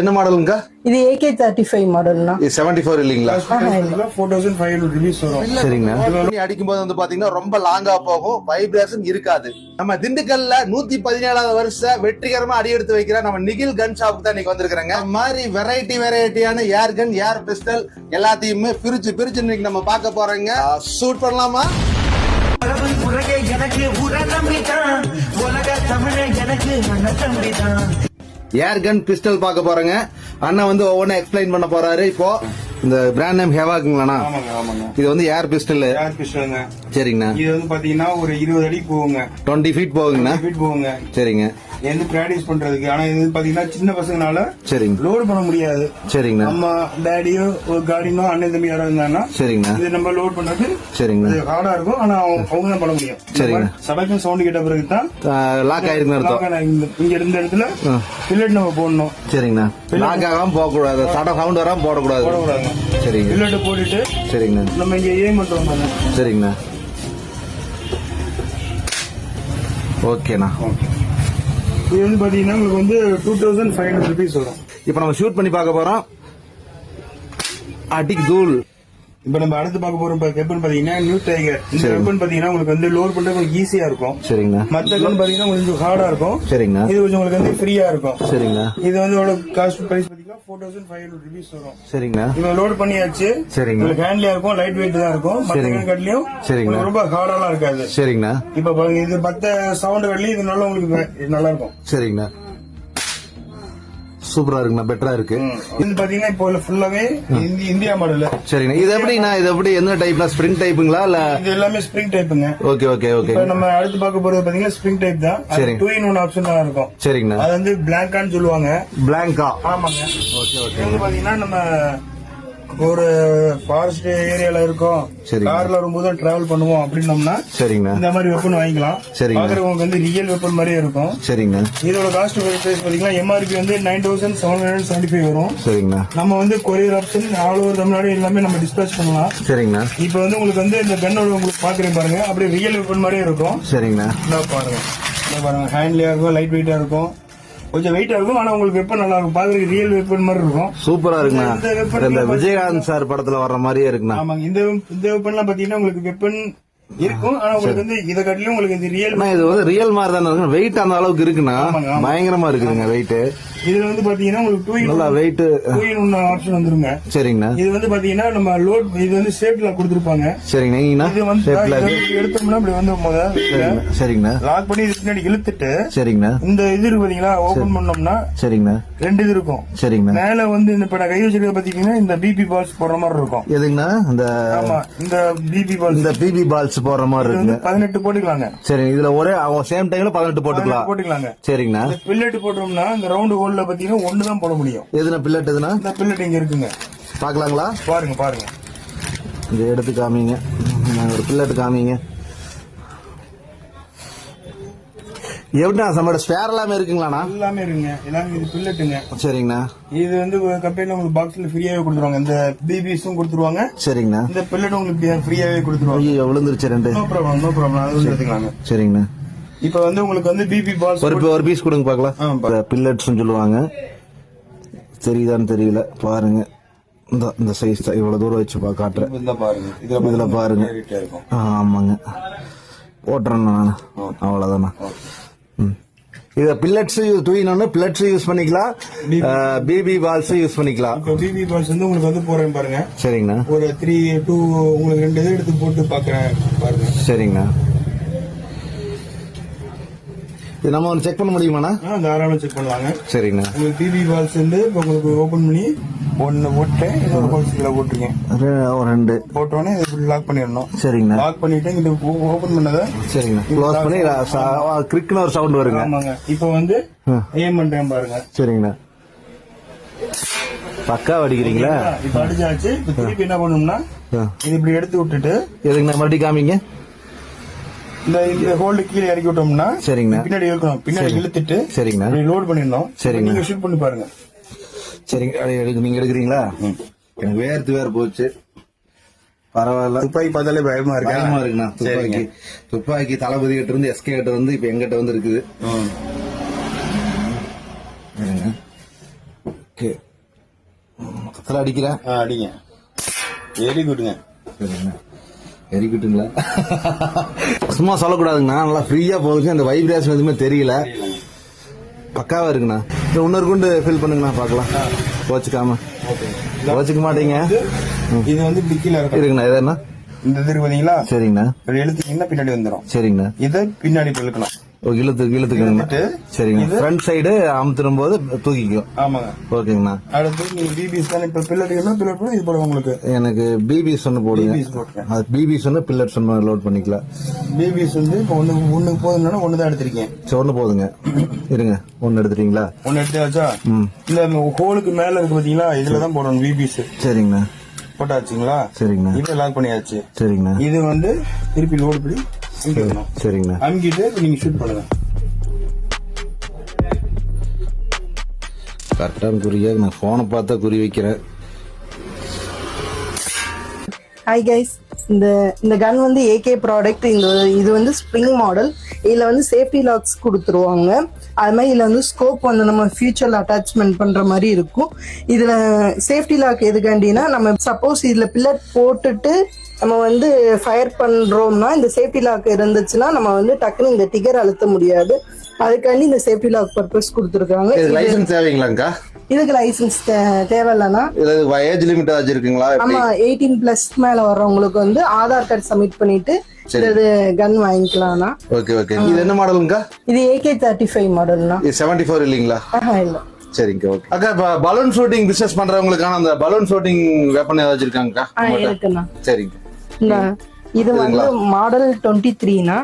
என்ன மாடலுங்க? இது ஏகே தேர்ட்டி ஃபைவ் மாடல்னா. செவன்டி ஃபோர் இல்லைங்களா? Four thousand five hundred rupees வரும். சரிங்கண்ணா அடிக்கும் போது வந்து பாத்தீங்கன்னா ரொம்ப லாங்கா போகும். வைப்ரேஷன் இருக்காது. நம்ம திண்டுக்கல்ல நூத்தி பதினேழாவது வருஷம் வெற்றிகரமா அடி எடுத்து வைக்கிற நம்ம நிகில் கன் ஷாப்புக்கு தான் இன்னைக்கு வந்திருக்கிறேங்க. மாதிரி வெரைட்டி வெரைட்டியான ஏர் கன் ஏர் பிஸ்டல் எல்லாத்தையுமே பிரிச்சு பிரிச்சு இன்னைக்கு நம்ம பார்க்க போறோங்க. ஷூட் பண்ணலாமா? எனக்கு உர நம்பிதான் உலக தமிழ எனக்கு அண்ண தம்பிதான் ஏர் கன் பிஸ்டல் பார்க்க போறோங்க. அண்ணன் வந்து ஒவ்வொன்றும் எக்ஸ்பிளைன் பண்ண போறாரு. இப்போ இந்த பிராண்ட் நேம் ஹேவாக்குங்களாண்ணா? இது வந்து ஏர் பிஸ்டல் ஏர் பிஸ்டலுங்க சரிங்கண்ணா. இது வந்து பாத்தீங்கன்னா ஒரு இருபது அடி போகுங்க. Twenty feet போகுங்கண்ணா. ஃபீட் போகுங்க. சரிங்க. வந்து பிராக்டிஸ் பண்றதுக்கு? ஆனா இது பாத்தீங்கன்னா சின்ன பசங்கனால சரிங்க. லோடு பண்ண முடியாது. சரிங்கண்ணா நம்ம டேடியோ ஒரு கார்டினோ அண்ணன் தம்பி யாரோ இருந்தாங்கன்னா சரிங்கண்ணா இது நம்ம லோட் பண்றது சரிங்கண்ணா ஹார்டா இருக்கும். ஆனா அவங்க அவங்க தான் பண்ண முடியும். சரிங்க. சடக்கு சவுண்ட் கேட்ட பிறகு தான் லாக் ஆயிருக்குன்னு அர்த்தம். இங்க இருந்த இடத்துல பில்லட் நம்ம போடணும். சரிங்கண்ணா. லாக் ஆகாம போகக்கூடாது. சட சவுண்ட் வராம போடக்கூடாது. போடக்கூடாதுங்க சரிங்க. பில்லட் போட்டுட்டு சரிங்கண்ணா. நம்ம இங்க ஏம் பண்றோம் பாருங்க. சரிங்கண்ணா. ஓகேண்ணா. இது வந்து பாத்தீங்கன்னா உங்களுக்கு வந்து two thousand five hundred rupees வரும். இப்போ நம்ம ஷூட் பண்ணி பார்க்க போறோம். அடிக் தூள் இப்ப நம்ம அடுத்து பார்க்க போற வெப்பன் பாத்தீங்கன்னா நியூ டைகர். இந்த. வெப்பன் பாத்தீங்கன்னா உங்களுக்கு வந்து லோட் பண்றது உங்களுக்கு ஈஸியா இருக்கும். சரிங்கண்ணா மத்த கன் பாத்தீங்கன்னா கொஞ்சம் ஹார்டா இருக்கும். சரிங்கண்ணா இது கொஞ்சம் உங்களுக்கு வந்து ஃப்ரீயா இருக்கும். சரிங்கண்ணா இது வந்து எவ்வளவு காஸ்ட் பிரைஸ் பாத்தீங்கன்னா four thousand five hundred rupees வரும். சரிங்கண்ணா இவங்க லோட் பண்ணியாச்சு. சரிங்க. உங்களுக்கு ஹேண்ட்லியா இருக்கும் லைட் வெயிட் தான் இருக்கும். மத்த. கன் கட்லயும் சரிங்க. உங்களுக்கு ரொம்ப ஹார்டாலாம் இருக்காது. சரிங்கண்ணா இப்ப இது மத்த சவுண்ட் கட்லயும் இது நல்லா உங்களுக்கு நல்லா இருக்கும். சரிங்கண்ணா சூப்பரா இருக்குண்ணா பெட்டரா இருக்கு. இது பாத்தீங்கன்னா இப்போ ஃபுல்லாவே இந்தி- இந்தியா மாடல் சரிங்கண்ணா இது எப்படிண்ணா இது எப்படி எந்த டைப்னா ஸ்ப்ரிங் டைப்புங்களா இல்ல? இது எல்லாமே ஸ்ப்ரிங் டைப்புங்க ஓகே ஓகே ஓகே நம்ம அடுத்து பார்க்க போறது பாத்தீங்கன்னா ஸ்ப்ரிங் டைப் தான். சரிங்க. டூ இன் ஒன் ஆப்ஷன் தான் இருக்கும். சரிங்கண்ணா. அது வந்து பிளாங்கான்னு சொல்லுவாங்க. பிளாங்கா ஆமாங்க. இது வந்து பாத்தீங்கன்னா நம்ம ஒரு ஃபாரஸ்ட் ஏரியால இருக்கோம். சரிங்க. கார்ல வரும்போது டிராவல் பண்ணுவோம் அப்படின்னோம்னா சரிங்கண்ணா இந்த மாதிரி வெப்பன் வாங்கிக்கலாம். சரிங்க. பாக்குறவங்களுக்கு வந்து ரியல் வெப்பன் மாதிரியே இருக்கும். சரிங்கண்ணா இதோட காஸ்ட் பிரைஸ் பாத்தீங்கன்னா எம்ஆர்பி வந்து nine thousand seven hundred seventy five வரும். சரிங்கண்ணா நம்ம வந்து courier option all over Tamil Nadu எல்லாமே நம்ம டிஸ்பேச் பண்ணலாம். சரிங்கண்ணா இப்போ வந்து உங்களுக்கு வந்து இந்த கன்னோட உங்களுக்கு பாக்குறேன் பாருங்க. அப்படியே ரியல் வெப்பன் மாதிரியே இருக்கும். சரிங்கண்ணா இதோ பாருங்க. பாருங்க. ஹேண்ட்லியா இருக்கும் லைட் வெயிட்டா இருக்கும். கொஞ்சம் வெயிட்டா இருக்கும். ஆனா உங்களுக்கு வெப்பன் நல்லா இருக்கும். பாக்குறதுக்கு ரியல் வெப்பன் மாதிரி இருக்கும். சூப்பரா இருக்குண்ணா. இந்த விஜயகாந்த் சார் படத்துல வர்ற மாதிரியே இருக்குண்ணா. ஆமாங்க. இந்த இந்த வெப்பன்லாம் பாத்தீங்கன்னா உங்களுக்கு வெப்பன் இருக்கும். ஆனா உங்களுக்கு வந்து இதை காட்டிலும் உங்களுக்கு இந்த ரியல் இது வந்து ரியல் மாதிரி தானே இருக்கு வெயிட் அந்த அளவுக்கு ஆமாங்க. பயங்கரமா இருக்குதுங்க வெயிட் இதுல வந்து பாத்தீங்கன்னா உங்களுக்கு டூ நல்லா weight two in one option வந்துருங்க. சரிங்கண்ணா. இது வந்து பாத்தீங்கன்னா நம்ம லோட் இது வந்து சேஃப்ல கொடுத்துருப்பாங்க. சரிங்கண்ணா. இது வந்து ஷேப்ல இது எடுத்தோம்னா இப்படி வந்து முதல்ல சரிங்கண்ணா. லாக் பண்ணி இதுக்கு பின்னாடி இழுத்துட்டு சரிங்கண்ணா. இந்த இது இருக்கு பாத்தீங்களா ஓபன் பண்ணோம்னா சரிங்கண்ணா. ரெண்டு இது இருக்கும். சரிங்கண்ணா. மேல வந்து இந்த இப்ப நான் கை வச்சிருக்க பாத்தீங்கன்னா இந்த பிபி பால்ஸ் போடுற மாதிரி இருக்கும். எதுங்கண்ணா? இந்த ஆமா இந்த பிபி பால்ஸ் இந்த பிபி பால்ஸ் போடுற மாதிரி இது இருக்குங்க பதினெட்டு போட்டுக்கலாங்க. சரிங்க இதுல ஒரே சேம் டைம்ல பதினெட்டு போட்டுக்கலாம். போட்டுக்கலாங்க. சரிங்கண்ணா. பில்லெட் போட்டோம்னா இந்த ரவுண்டு ஹோல்ல பாத்தீங்கன்னா ஒண்ணு தான் போட முடியும். எதுனா பில்லட் எதுனா இந்த பில்லெட் இங்க இருக்குங்க. பாக்கலாங்களா பாருங்க பாருங்க. இங்க எடுத்து காமிங்க. ஒரு பில்லட் காமிங்க. எப்படிண்ணா நம்மளோட ஸ்பேர் எல்லாமே இருக்குங்களாண்ணா? எல்லாமே இருக்குங்க. எல்லாமே இது பில்லெட்டுங்க சரிங்கண்ணா. இது வந்து கம்பெனில உங்களுக்கு பாக்ஸ்ல ஃப்ரீயாவே கொடுத்துருவாங்க. இந்த பிபிஸும் கொடுத்துருவாங்க. சரிங்கண்ணா. இந்த பில்லெட் உங்களுக்கு ஃப்ரீயாவே கொடுத்துருவாங்க. ஐயோ விழுந்துருச்சு ரெண்டு. நோ ப்ராப்ளம் நோ ப்ராப்ளம் அது எடுத்துக்கலாங்க. சரிங்கண்ணா. இப்ப வந்து உங்களுக்கு வந்து பிபி பால்ஸ் ஒரு ஒரு பீஸ் கொடுங்க பார்க்கலாம். ஆ, பா- பில்லட்ஸ் சொல்லுவாங்க. தெரியுதான்னு தெரியல. பாருங்க. இந்த இந்த சைஸ் தான். இவ்வளவு தூரம் வச்சு பா காட்டுறேன். இந்த பாருங்க. இதுல இதுல பாருங்க. ஆமாங்க. ஓட்டுறேன் நான். அவ்வளவுதாண்ணா. ம். இத பில்லட்ஸ் தூயினோன்னு பில்லட்ஸ் யூஸ் பண்ணிக்கலாம். பிபி பால்ஸ் யூஸ் பண்ணிக்கலாம். இப்போ பிபி பால்ஸ் வந்து உங்களுக்கு வந்து போறேன் பாருங்க. சரிங்கண்ணா. ஒரு த்ரீ டூ உங்களுக்கு ரெண்டு இது எடுத்து போட்டு பாக்குறேன் பாருங்க. சரிங்கண்ணா. இது நம்ம ஒன்று செக் பண்ண முடியுமாண்ணா? தாராளமா செக் பண்ணலாங்க. சரிங்கண்ணா. உங்களுக்கு பிபி பால்ஸ் வந்து இப்போ உங்களுக்கு ஓபன் பண்ணி ஒன்னு போட்டேன் இன்னொரு பால்ஸ் இதுல போட்டுருக்கேன் ரெ- ஒரு ரெண்டு. போட்டோன்னே இது லாக் பண்ணிடணும். சரிங்கண்ணா. லாக் பண்ணிட்டு இந்த ஓபன் பண்ணதை சரிங்கண்ணா. க்ளோஸ் பண்ணி கிரிக்னு ஒரு சவுண்ட் வருங்க. ஆமாங்க. இப்போ வந்து. ஏம் பண்றேன் பாருங்க. சரிங்கண்ணா. பக்கா அடிக்கிறீங்களா? இப்போ அடிச்சாச்சு. இப்போ திருப்பி என்ன பண்ணணும்னா. இது இப்படி எடுத்து விட்டுட்டு எதுங்கண்ணா மறுபடியும் காமிங்க. இந்த ஹோல்டு கீழே இறக்கி விட்டோம்னா சரிங்கண்ணா பின்னாடி இழுக்கணும். பின்னாடி இழுத்துட்டு சரிங்கண்ணா லோட் பண்ணிடணும். சரிங்க. நீங்க ஷூட் பண்ணி பாருங்க. சரிங்க. நீங்க எடுக்கிறீங்களா? எனக்கு வேர்த்து வேற போச்சு. பரவாயில்ல. துப்பாக்கி பார்த்தாலே பயமா பயமா இருக்கு இருக்குண்ணா துப்பாக்கி. துப்பாக்கி தளபதி கிட்ட இருந்து எஸ்கே கிட்ட வந்து இப்ப எங்கிட்ட வந்து இருக்குது. ஓகே. மொத்தத்தில் அடிக்கிறேன். ஆ அடிங்க. வெரி குட்ங்க சரிங்கண்ணா வெரி குட்டுங்களா சும்மா சொல்லக்கூடாதுங்கண்ணா. நல்லா ஃப்ரீயா போகுது அந்த வைப்ரேஷன் எதுவுமே தெரியல. பக்காவா இருக்குண்ணா. இது இன்னொரு குண்டு ஃபில் பண்ணுங்கண்ணா பார்க்கலாம். கோச்சுக்காம. கோச்சுக்க மாட்டீங்க? இது வந்து இப்படி கீழே இருக்குண்ணா. எதுனா இந்த பாத்தீங்களா? சரிங்கண்ணா. இப்படி எழுத்துட்டீங்கன்னா பின்னாடி வந்துடும் சரிங்கண்ணா. இதை பின்னாடி இழுக்கணும் ஓ இழுத்து இழுத்துக்கணுங்கண்ணா இழுத்துட்டு, சரிங்க. ஃப்ரண்ட் சைடு அமுத்துடும் போது தூக்கிக்கும். ஆமாங்க. ஓகேங்கண்ணா. அடுத்து நீங்க பிபிஎஸ் தானே? இப்ப பில்லர் பில்லர் போட இது போடுவோம் உங்களுக்கு. எனக்கு பிபிஎஸ் ஒன்று போடுங்க. அது பிபிஎஸ் ஒன்று பில்லர்ஸ் ஒன்று லோட் பண்ணிக்கலாம். பிபிஎஸ் வந்து இப்போ ஒண்ணு ஒண்ணுக்கு போதும்னா ஒண்ணு தான் எடுத்திருக்கேன். சரி ஒன்று போதுங்க. இருங்க. ஒன்று எடுத்துட்டீங்களா? ஒண்ணு எடுத்தாச்சா ம். இல்ல ஹோலுக்கு மேல இருக்கு பாத்தீங்களா? இதுல தான் போடணும் பிபிஎஸ் சரிங்கண்ணா. போட்டாச்சுங்களா? சரிங்கண்ணா. இதை லாக் பண்ணியாச்சு. சரிங்கண்ணா. இது வந்து திருப்பி லோடு பண்ணி அமுக்கிடணும் சரிங்கண்ணா. அமுக்கிட்டு நீங்க ஷூட் பண்ணுங்க. கரெக்டான குறியா நான் ஃபோனை பார்த்தா குறி வைக்கிறேன். ஹாய் கைஸ் இந்த இந்த கன் வந்து ஏகே ப்ராடக்ட் இந்த இது வந்து ஸ்ப்ரிங் மாடல் இதில் வந்து சேஃப்டி லாக்ஸ் கொடுத்துருவாங்க. அது மாதிரி இதில் வந்து ஸ்கோப் வந்து நம்ம ஃபியூச்சரில் அட்டாச்மெண்ட் பண்ணுற மாதிரி இருக்கும். இதில் சேஃப்டி லாக் எதுக்காண்டினா நம்ம சப்போஸ் இதில் பில்லட் போட்டுட்டு நம்ம வந்து ஃபயர் பண்ணுறோம்னா இந்த சேஃப்டி லாக் இருந்துச்சுன்னா நம்ம வந்து டக்குன்னு இந்த டிகர் அழுத்த முடியாது. அதுக்காண்டி இந்த சேஃப்டி லாக் பர்பஸ் கொடுத்துருக்காங்க. லைசன்ஸ் தேவைங்களாங்கக்கா இதுக்கு லைசன்ஸ் தேவையில்லைன்னா? இது ஏஜ் லிமிட் வச்சிருக்கீங்களா ஆமா எயிட்டீன் பிளஸ் மேல வர்றவங்களுக்கு வந்து ஆதார் கார்டு சப்மிட் பண்ணிட்டு இது கன் வாங்கிக்கலாம்னா. ஓகே ஓகே இது என்ன மாடலுங்கக்கா இது ஏகே தேர்ட்டி ஃபைவ் மாடல்னா இது செவன்டி ஃபோர் இல்லைங்களா இல்ல. சரிங்க ஓகே அக்கா இப்போ பலூன் ஷூட்டிங் பிசினஸ் பண்றவங்களுக்கான அந்த பலூன் ஷூட்டிங் வெப்பன் ஆ இருக்குண்ணா. சரிங்க. இது வந்து மாடல் டுவெண்ட்டி த்ரீனா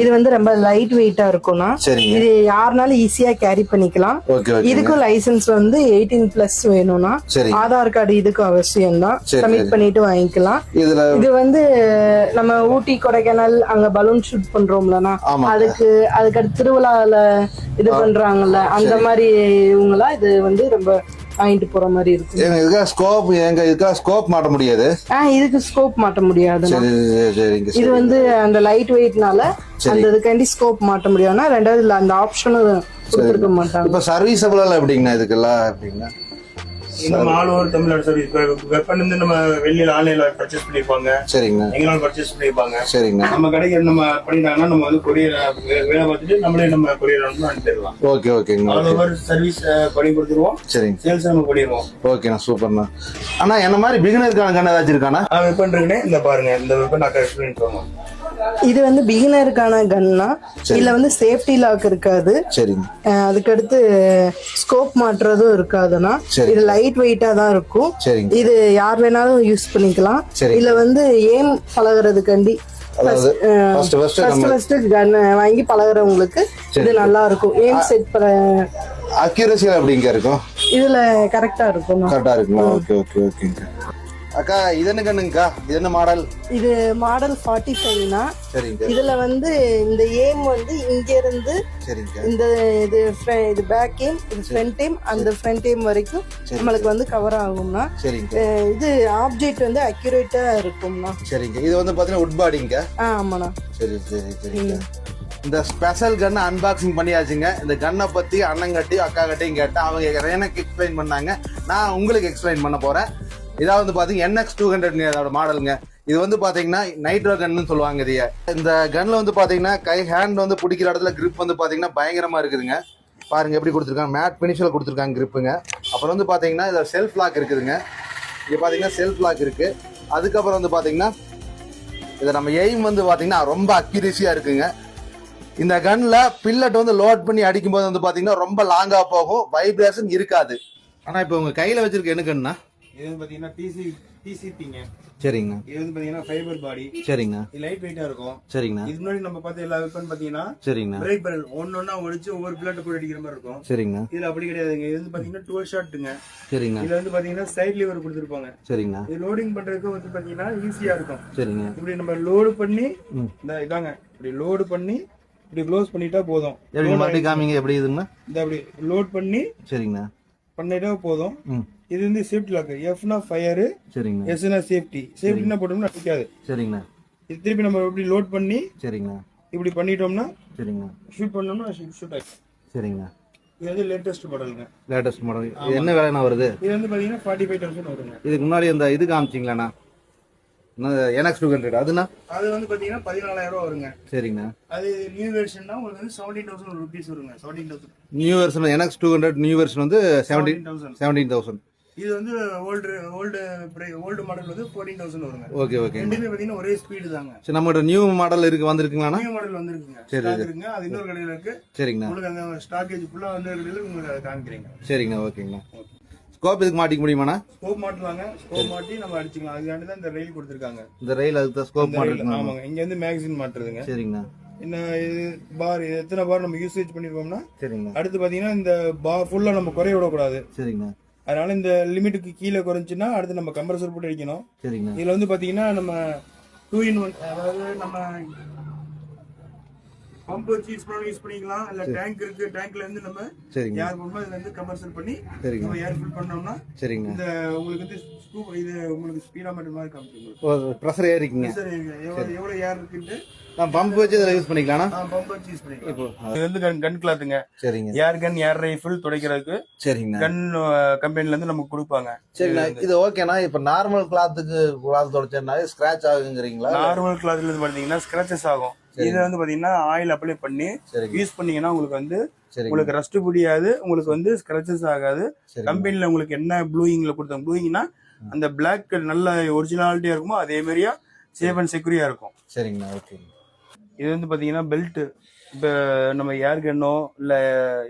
இது வந்து ரொம்ப லைட் வெயிட்டா இருக்கும்னா இது யாருனாலும் ஈஸியா கேரி பண்ணிக்கலாம். இதுக்கும் லைசென்ஸ் வந்து எயிட்டீன் பிளஸ் வேணும்னா ஆதார் கார்டு இதுக்கு அவசியம் தான் சப்மிட் பண்ணிட்டு வாங்கிக்கலாம். இது வந்து நம்ம ஊட்டி கொடைக்கானல் அங்க பலூன் ஷூட் பண்றோம்லனா. அதுக்கு அதுக்கு திருவிழால இது பண்றாங்கல்ல அந்த மாதிரி இவங்கலாம் இது வந்து ரொம்ப வாங்கிட்டு போற மாதிரி இருக்கும். எங்க இதுக்கா ஸ்கோப் எங்க இதுக்கா ஸ்கோப் மாட்ட முடியாது. ஆ இதுக்கு ஸ்கோப் மாட்ட முடியாது. சரி சரி, சரிங்க இது வந்து அந்த லைட் வெயிட்னால அந்த இதுக்காண்டி ஸ்கோப் மாட்ட முடியாதுன்னா ரெண்டாவது அந்த ஆப்ஷனும் கொடுத்துருக்க மாட்டாங்க. இப்போ சர்வீசபிள் எல்லாம் எப்படிங்கண்ணா இதுக்கெல்லாம் எப்படிங்கண்ணா? நம்ம ஆல் ஓவர் தமிழ்நாடு வெப்பன் வந்து நம்ம வெளியில ஆன்லைன்ல பர்ச்சேஸ் பண்ணிருப்பாங்க. சரிங்கண்ணா எங்களால பர்ச்சேஸ் பண்ணிருப்பாங்க. சரிங்கண்ணா நம்ம கடைக்கு நம்ம பண்ணிட்டாங்கன்னா நம்ம வந்து கொரியர் வேலை பார்த்துட்டு நம்மளே நம்ம கொரியர் அனுப்பிடுவோம் ஓகே ஓகேங்கண்ணா ஆல் ஓவர் சர்வீஸ் பண்ணி கொடுத்துருவோம். சரிங்க. சேல்ஸ் நம்ம பண்ணிடுவோம். ஓகேண்ணா சூப்பர்ண்ணா அண்ணா என்ன மாதிரி பிகினருக்கான கண்ணு ஏதாச்சும் இருக்காண்ணா? வெப்பன் இருக்குன்னே இந்த பாருங்க இந்த வெப்பன் நான் எக்ஸ்பிளைன் பண்ணுவோம் இது வந்து பிகினருக்கான கன்னா. இதுல வந்து சேஃப்டி லாக் இருக்காது. சரிங்க அஹ் அதுக்கடுத்து ஸ்கோப் மாட்டுறதும் இருக்காதுன்னா. சரி. இது லைட் வெயிட்டா தான் இருக்கும். சரிங்க இது யார் வேணாலும் யூஸ் பண்ணிக்கலாம். சரி. இதுல வந்து ஏம் பழகுறதுக்காண்டி வாங்கி பழகுறவங்களுக்கு இது நல்லா இருக்கும். ஏம் செட் பண்ண அக்யூரசி எப்படிங்க இருக்கும்? இதுல கரெக்டா இருக்கும்? கரெக்டா இருக்குங்களா ஓகே ஓகே ஓகேங்க. அக்கா இது என்ன கண்ணுங்கக்கா? இது என்ன மாடல்? இது மாடல் ஃபார்ட்டி ஃபைவ்னா சரிங்க. இதுல வந்து இந்த ஏம் வந்து இங்க இருந்து சரிங்க. இந்த இது இது பேக் ஏம் இது ஃப்ரண்ட் ஏம் அந்த ஃப்ரண்ட் ஏம் வரைக்கும் நம்மளுக்கு வந்து கவர் ஆகும்னா சரிங்க. இது ஆப்ஜெக்ட் வந்து அக்யூரேட்டா இருக்கும்னா. சரிங்க. இது வந்து பாத்தீங்கன்னா உட் பாடிங்க ஆ ஆமாண்ணா. சரி சரி சரிங்க. இந்த ஸ்பெஷல் கன்னை அன்பாக்சிங் பண்ணியாச்சுங்க. இந்த கன்னை பத்தி அண்ணங்கட்டி அக்கா கட்டியும் கேட்டேன். அவங்க எனக்கு எக்ஸ்பிளைன் பண்ணாங்க. நான் உங்களுக்கு எக்ஸ்பிளைன் பண்ண போறேன். இதாவது வந்து பாத்தீங்கன்னா என்எக்ஸ் டூ ஹண்ட்ரட் அதோட மாடலுங்க இது வந்து பாத்தீங்கன்னா நைட்ரோ கன்னு சொல்லுவாங்க இதைய. இந்த கன்ல வந்து பாத்தீங்கன்னா கை ஹேண்ட் வந்து பிடிக்கிற இடத்துல கிரிப் வந்து பாத்தீங்கன்னா பயங்கரமா இருக்குதுங்க. பாருங்க எப்படி கொடுத்துருக்காங்க. மேட் பினிஷில் கொடுத்துருக்காங்க கிரிப்புங்க அப்புறம் வந்து பாத்தீங்கன்னா இதில் செல்ஃப் லாக் இருக்குதுங்க. இங்கே பார்த்தீங்கன்னா செல்ஃப் லாக் இருக்கு. அதுக்கப்புறம் வந்து பாத்தீங்கன்னா இதை நம்ம எய்ம் வந்து பாத்தீங்கன்னா ரொம்ப அக்யூரேசியா இருக்குங்க. இந்த கன்ல பில்லட் வந்து லோட் பண்ணி அடிக்கும்போது வந்து பாத்தீங்கன்னா ரொம்ப லாங்கா போகும். வைப்ரேஷன் இருக்காது. ஆனா இப்போ உங்க கையில வச்சிருக்க என்ன இது வந்து பாத்தீங்கன்னா டிசி டிசிபிங்க சரிங்கண்ணா. இது வந்து பாத்தீங்கன்னா ஃபைபர் பாடி சரிங்கண்ணா. இது லைட் வெயிட்டா இருக்கும். சரிங்கண்ணா. இது முன்னாடி நம்ம பார்த்த எல்லா வெப்பன் பாத்தீங்கன்னா சரிங்கண்ணா. பிரேக் பேரல் ஒன்னொன்னா ஒழிச்சு ஒவ்வொரு பிளட் போய் அடிக்கிற மாதிரி இருக்கும். சரிங்கண்ணா. இதுல அப்படி கிடையாதுங்க. இது வந்து பாத்தீங்கன்னா டுவெல் ஷாட்டுங்க சரிங்கண்ணா. இதுல வந்து பாத்தீங்கன்னா சைட் லிவர் கொடுத்துருப்பாங்க. சரிங்கண்ணா. இது லோடிங் பண்றதுக்கு வந்து பாத்தீங்கன்னா ஈஸியா இருக்கும். சரிங்க இப்படி நம்ம லோடு பண்ணி. இந்த இதாங்க. இப்படி லோடு பண்ணி இப்படி க்ளோஸ் பண்ணிட்டா போதும். எப்படி காமிங்க எப்படி இதுங்கண்ணா? இந்த அப்படி லோட் பண்ணி சரிங்கண்ணா. பண்ணிட்டா போதும். இது வந்து சேஃப்டி லாக் எஃப்னா ஃபயர் சரிங்கண்ணா எஸ்னா சேஃப்டி சேஃப்டினா போட்டோம்னா அடிக்காது. சரிங்கண்ணா இது திருப்பி நம்ம இப்படி லோட் பண்ணி சரிங்கண்ணா இப்படி பண்ணிட்டோம்னா சரிங்கண்ணா ஷூட் பண்ணோம்னா ஷூட் ஆகும் சரிங்கண்ணா இது வந்து லேட்டஸ்ட் மாடலுங்க லேட்டஸ்ட் மாடல் இது என்ன விலைண்ணா வருது? இது வந்து பாத்தீங்கன்னா ஃபார்ட்டி ஃபைவ் தௌசண்ட் வருங்க. இதுக்கு முன்னாடி அந்த இது காமிச்சிங்களாண்ணா? என்எக்ஸ் டூ ஹண்ட்ரட் அதுண்ணா? அது வந்து பாத்தீங்கன்னா பதினாலாயிரம் ரூபா வருங்க. சரிங்கண்ணா. அது நியூ வெர்ஷன்னா உங்களுக்கு வந்து செவன்டீன் தௌசண்ட் ருபீஸ் வருங்க seventeen thousand new version NX two hundred new version வந்து செவன்டீன் தௌசண்ட் செவன்டீன் தௌசண்ட் இது வந்து ஓல்டு ஓல்டு ஓல்டு மாடல் வந்து ஃபோர்டீன் தௌசண்ட் வருங்க. ஓகே ஓகே ரெண்டுமே பாத்தீங்கன்னா ஒரே ஸ்பீடு தாங்க. சரி நம்மகிட்ட நியூ மாடல் இருக்கு வந்திருக்குங்களாண்ணா? நியூ மாடல் வந்திருக்குங்க. சரி, இருக்குங்க அது இன்னொரு கடையில இருக்கு. சரிங்கண்ணா. உங்களுக்கு அந்த ஸ்டாக்கேஜ் ஃபுல்லா வந்து கடையில உங்களுக்கு காமிக்கிறீங்க. சரிங்கண்ணா ஓகேங்கண்ணா. ஸ்கோப் இதுக்கு மாட்டிக்க முடியுமாண்ணா? ஸ்கோப் மாட்டுவாங்க ஸ்கோப் மாட்டி நம்ம அடிச்சுக்கலாம். அதுக்காண்டி தான் இந்த ரயில் கொடுத்துருக்காங்க. இந்த ரயில் அதுக்கு தான் ஸ்கோப் மாட்டிருக்கணும் ஆமாங்க. இங்க வந்து மேகசின் மாட்டுறதுங்க. சரிங்கண்ணா. என்ன இது பார் இது எத்தனை பார் நம்ம யூசேஜ் பண்ணிருக்கோம்னா சரிங்கண்ணா. அடுத்து பாத்தீங்கன்னா இந்த பார் ஃபுல்லா நம்ம குறைய விடக்கூடாது. சரிங்கண்ணா. அதனால இந்த லிமிட்டுக்கு கீழே குறைஞ்சுன்னா அடுத்து நம்ம கம்ப்ரஸர் போட்டு அடிக்கணும். சரிங்கண்ணா. இதுல வந்து பாத்தீங்கன்னா நம்ம டூ இன் ஒன் அதாவது நம்ம பம்ப் வச்சு யூஸ் பண்ண யூஸ் பண்ணிக்கலாம். இல்ல டேங்க் இருக்கு. டேங்க்ல இருந்து நம்ம சரிங்க. ஏர் பண்ணும்போது இதுல இருந்து கமர்ஷியல் பண்ணி சரிங்க. நம்ம ஏர் ஃபில் பண்ணோம்னா சரிங்கண்ணா இந்த உங்களுக்கு வந்து ஸ்கூப் இது உங்களுக்கு ஸ்பீடா மட்டும் மாதிரி காமிச்சிருக்கும் ப்ரெஷர் ஏறிக்குங்க. சார் எவ்வளவு எவ்வளவு ஏர் இருக்குன்ட்டு நான் பம்ப் வச்சு இதில் யூஸ் பண்ணிக்கலாம்ண்ணா பம்ப் வச்சு யூஸ் பண்ணிக்கலாம். இது வந்து கன் கன் கிளாத்துங்க சரிங்க. ஏர் கன் ஏர் ரைஃபிள் துடைக்கிறதுக்கு சரிங்கண்ணா கன் கம்பெனில இருந்து நமக்கு கொடுப்பாங்க. சரிண்ணா இது ஓகேண்ணா இப்போ நார்மல் கிளாத்துக்கு கிளாத் தொடச்சேன்னா ஸ்க்ராட்ச் ஆகுங்கிறீங்களா? நார்மல் கிளாத்ல இருந்து பாத்தீங்கன்னா ஸ்கிராச்சஸ் ஆகும். இது வந்து பாத்தீங்கன்னா ஆயில் அப்ளை பண்ணி யூஸ் பண்ணீங்கன்னா உங்களுக்கு வந்து உங்களுக்கு ரஸ்ட் பிடியாது உங்களுக்கு வந்து ஸ்கிராச்சஸ் ஆகாது. கம்பெனில உங்களுக்கு என்ன ப்ளூயிங்ல கொடுத்தாங்க ப்ளூயிங்னா அந்த பிளாக் நல்ல ஒரிஜினாலிட்டியா இருக்குமோ அதே மாதிரியா சேஃப் அண்ட் செக்யூரியா இருக்கும். சரிங்கண்ணா ஓகேங்க இது வந்து பாத்தீங்கன்னா பெல்ட் இப்ப நம்ம ஏர் கன்னோ இல்ல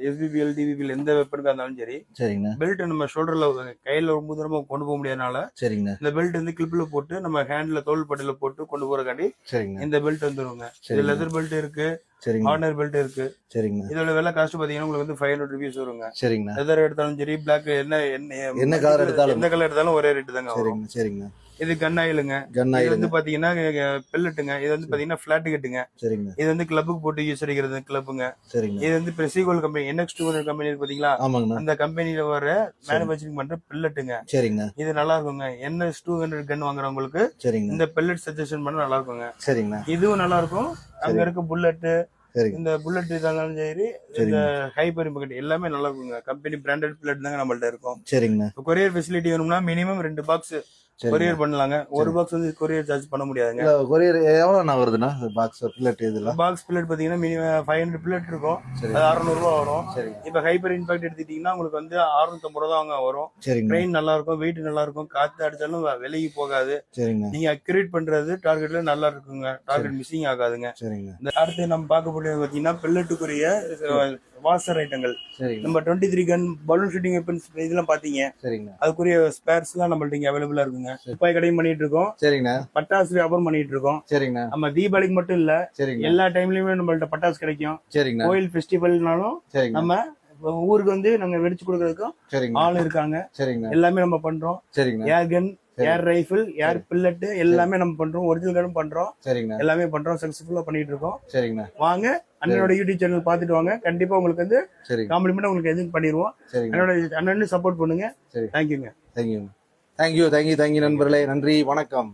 எஸ்பிபிஎல் டிபிபிஎல் எந்த வெப்பனுக்கா இருந்தாலும் சரி சரிங்கண்ணா பெல்ட் நம்ம ஷோல்டர்ல கையில ரொம்ப தூரமா கொண்டு போக முடியாதனால சரிங்கண்ணா இந்த பெல்ட் வந்து கிளிப்ல போட்டு நம்ம ஹேண்ட்ல தோல் பட்டில போட்டு கொண்டு போறக்காண்டி சரிங்கண்ணா இந்த பெல்ட் வந்துருங்க. இது சரிங்க. லெதர் பெல்ட் இருக்கு சரிங்க. ஆர்டினரி பெல்ட் இருக்கு. சரிங்கண்ணா இதோட விலை காஸ்ட் பாத்தீங்கன்னா உங்களுக்கு வந்து ஃபைவ் ஹண்ட்ரட் ருபீஸ் வருங்க. சரிங்கண்ணா லெதர் எடுத்தாலும் சரி பிளாக் என்ன என்ன என்ன colour எடுத்தாலும். எந்த கலர் எடுத்தாலும் ஒரே ரேட்டு தாங்க வரும். சரிங்கண்ணா சரிங்கண்ணா இது கன் ஆயிலுங்க கன் ஆயிலுங்க வந்து பாத்தீங்கன்னா பெல்லட்டுங்க இது வந்து பாத்தீங்கன்னா பிளாட் கட்டுங்க சரிங்கண்ணா இது வந்து கிளப்புக்கு போட்டு யூஸ் அடிக்கிறது கிளப்புங்க சரிங்கண்ணா இது வந்து பிரசிகோல் கம்பெனி என்எக்ஸ் டூ கம்பெனி இருக்கு பாத்தீங்களா? ஆமாங்கண்ணா அந்த கம்பெனில வர மேனுபேக்சரிங் பண்ற பெல்லட்டுங்க சரிங்கண்ணா இது நல்லா இருக்குங்க. என்எஸ் டூ ஹண்ட்ரட் கன் வாங்குறவங்களுக்கு சரிங்கண்ணா இந்த பெல்லட் சஜஷன் பண்ண நல்லா இருக்குங்க. சரிங்கண்ணா இதுவும் நல்லா இருக்கும். அங்க இருக்க புல்லட்டு சரிங்க. இந்த புல்லட் இருந்தாலும் சரி இந்த ஹைப்பர் பக்கெட் எல்லாமே நல்லா இருக்குங்க. கம்பெனி பிராண்டட் புல்லட் தாங்க நம்மள்ட்ட இருக்கும். இப்போ கொரியர் ஃபெசிலிட்டி வேணும்னா மினிமம் ரெண்டு பாக்ஸ் சரிங்க கொரியர் பண்ணலாங்க. ஒரு பாக்ஸ் வந்து கொரியர் சார்ஜ் பண்ண முடியாதுங்க. கொரியர் எவ்வளோண்ணா வருதுண்ணா? பாக்ஸ் பில்லட் இதெல்லாம் பாக்ஸ் பில்லட் பாத்தீங்கன்னா மினிமம் ஃபைவ் ஹண்ட்ரட் பில்லட் இருக்கும். சரி. அது அறுநூறு ரூபா வரும். சரிங்க இப்போ ஹைப்பர் இம்பாக்ட் எடுத்துட்டீங்கன்னா உங்களுக்கு வந்து அறுநூத்தம்பது ரூபா தாங்க வரும். சரிங்கண்ணா ட்ரெயின் நல்லா இருக்கும் வெயிட் நல்லா இருக்கும். காத்து அடிச்சாலும் விலகி போகாது. சரிங்கண்ணா நீங்க அக்யூரேட் பண்றது டார்கெட்ல நல்லா இருக்குங்க. டார்கெட் மிஸ்ஸிங் ஆகாதுங்க. சரிங்கண்ணா இந்த அடுத்து நம்ம பார்க்க போறது பாத்தீங்கன்னா பெல்லட்டுக்குரிய வாசர் ஐட்டங்கள். சரிங்க. நம்ம twenty three gun balloon shooting weapons இதெல்லாம் பாத்தீங்க. சரிங்கண்ணா அதுக்குரிய ஸ்பேர்ஸ் எல்லாம் நம்மள்ட்ட இங்க அவைலபிளா இருக்குங்க. துப்பாக்கி கடையும் பண்ணிட்டு இருக்கோம். சரிங்கண்ணா பட்டாசு வியாபாரம் பண்ணிட்டு இருக்கோம். சரிங்கண்ணா நம்ம தீபாவளிக்கு மட்டும் இல்ல சரிங்கண்ணா எல்லா டைம்லயுமே நம்மள்ட்ட பட்டாசு கிடைக்கும். சரிங்கண்ணா கோயில் ஃபெஸ்டிவல்னாலும் நம்ம ஊருக்கு வந்து நாங்க வெடிச்சு கொடுக்கறதுக்கும் ஆள் இருக்காங்க. சரிங்கண்ணா எல்லாமே நம்ம பண்றோம். சரிங்கண்ணா ஏர் கன் ஏர் ரைஃபிள் ஏர் பில்லட் எல்லாமே நம்ம பண்றோம். ஒரிஜினல் கன் பண்றோம். சரிங்கண்ணா. எல்லாமே பண்றோம். சக்சஸ்ஃபுல்லா பண்ணிட்டு இருக்கோம். சரிங்கண்ணா. வாங்க அண்ணனோட யூடியூப் சேனல் பார்த்துட்டு வாங்க. கண்டிப்பா உங்களுக்கு வந்து சரிங்க காம்ப்ளிமெண்ட் உங்களுக்கு எதுவும் பண்ணிடுவோம். சரிங்க. அண்ணனோட அண்ணனு சப்போர்ட் பண்ணுங்க. தேங்க்யூங்க தேங்க்யூ தேங்க்யூ தேங்க்யூ தேங்க்யூ நண்பர்களே. நன்றி. வணக்கம்.